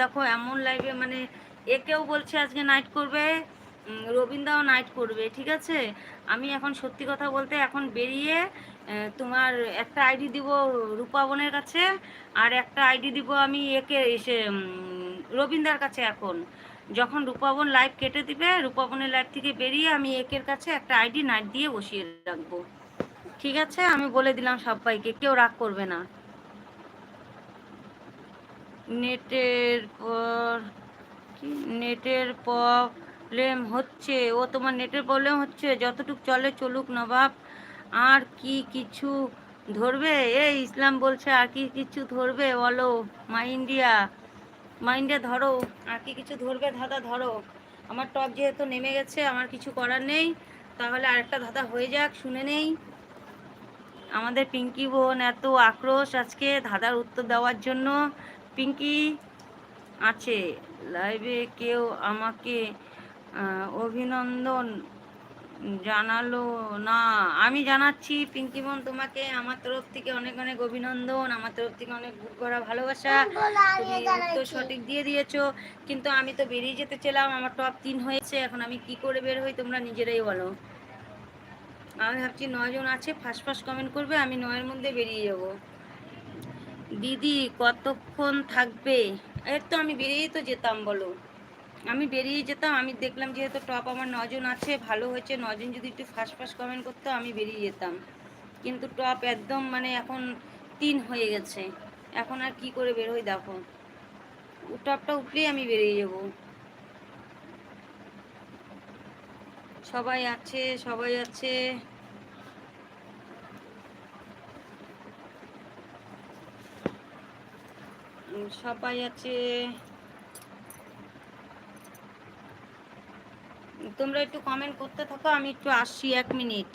দেখো, এমন লাইভে মানে একেও বলছে আজকে নাইট করবে রবীন্দ্রাও নাইট করবে, ঠিক আছে? আমি এখন সত্যি কথা বলতে এখন বেরিয়ে তোমার একটা আইডি দিব রূপাবনের কাছে, আর একটা আইডি দিব আমি একে এসে রবীন্দ্রার কাছে এখন। যখন রূপাবন লাইভ কেটে দিবে রূপাবনের লাইভ থেকে বেরিয়ে আমি একের কাছে একটা আইডি নাইট দিয়ে বসিয়ে রাখব। ঠিক আছে? আমি বলে দিলাম সবাইকে, কেউ রাগ করবে না। নেটের পর কি? নেটের প্রবলেম হচ্ছে। ও তোমার নেটের প্রবলেম হচ্ছে? যতটুক চলে চলুক নবাব, আর কি কিছু ধরবে? এই ইসলাম বলছে, আর কি কিছু ধরবে? বলো মা ইন্ডিয়া মা ইন্ডিয়া ধরো, আর কি কিছু ধরবে ধাঁধা ধরো। আমার টপ যেহেতু নেমে গেছে, আমার কিছু করার নেই, তাহলে আরেকটা ধাঁধা হয়ে যাক, শুনে নেই। আমাদের পিঙ্কি বোন এত আক্রোশ আজকে ধাঁধার উত্তর দেওয়ার জন্য। পিঙ্কি আছে। লাইভে কেউ আমাকে অভিনন্দন জানালো না। আমি জানাচ্ছি পিঙ্কি বোন তোমাকে আমার তরফ থেকে অনেক অনেক অভিনন্দন আমার তরফ থেকে অনেক বুক করা ভালোবাসা। তুমি উত্তর সঠিক দিয়ে দিয়েছ কিন্তু আমি তো বেরিয়ে যেতে চেলাম আমার টপ তিন হয়েছে এখন আমি কি করে বের হই তোমরা নিজেরাই বলো। আমি ভাবছি নয়জন আছে ফার্স্ট ফার্স্ট কমেন্ট করবে আমি নয়ের মধ্যে বেরিয়ে যাব। দিদি, কতক্ষণ থাকবে? এর তো আমি বেরিয়েই তো যেতাম, বলো। আমি বেরিয়ে যেতাম, আমি দেখলাম যেহেতু টপ আমার নজন আছে, ভালো হয়েছে, নজন যদি একটু ফার্স্ট ফার্স্ট কমেন্ট করতো, আমি বেরিয়ে যেতাম। কিন্তু টপ একদম মানে এখন তিন হয়ে গেছে। এখন আর কি করে বের হই, দেখো। টপটা উঠলেই আমি বেরিয়ে যাব। সবাই আছে সবাই আছে। সবাই আছে। তোমরা একটু কমেন্ট করতে থাকো আমি একটু আসছি এক মিনিট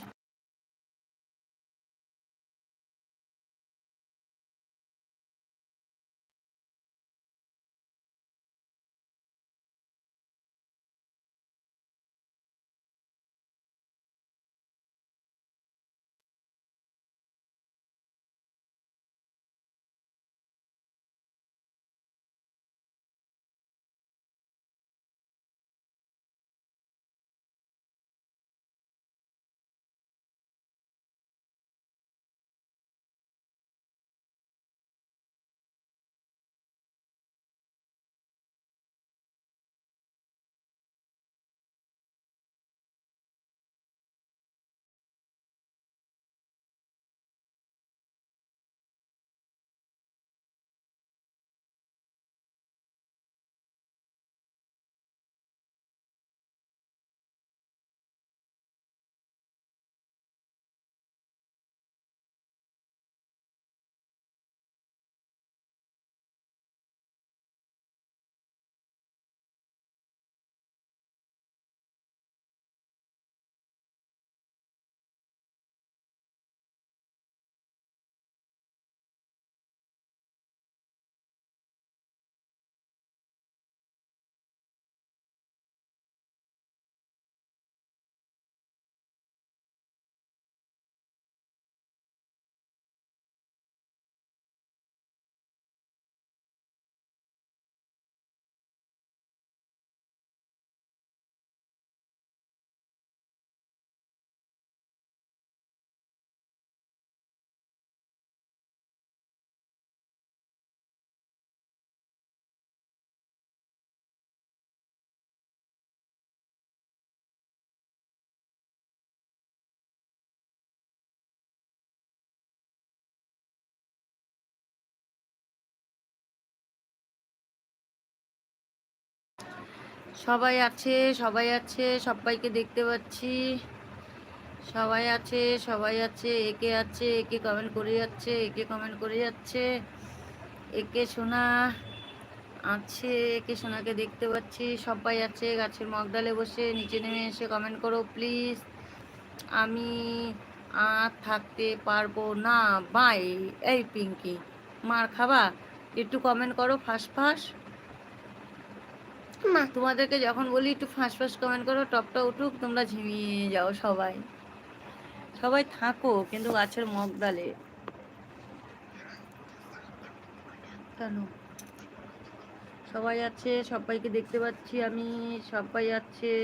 সবাই আছে সবাই আছে, সবাইকে দেখতে পাচ্ছি। সবাই আছে সবাই আছে, একে আছে, একে কমেন্ট করে যাচ্ছে, একে কমেন্ট করে যাচ্ছে। একে সোনা আছে, একে সোনাকে দেখতে পাচ্ছি। সবাই আছে, গাছের মগডালে বসে, নিচে নেমে এসে কমেন্ট করো প্লিজ আমি আর থাকতে পারব না বাই এই পিঙ্কি, মার খাবা একটু কমেন্ট করো ফার্স্ট ফার্স্ট তোমাদেরকে যখন বলি একটু ফাঁস ফাঁস কমেন্ট করো, টপটা উঠুক, তোমরা ঝিমিয়ে যাও সবাই। সবাই থাকো, কিন্তু গাছের মগডালে কেন সবাই আছে, সবাইকে দেখতে পাচ্ছি আমি, সবাই আছে।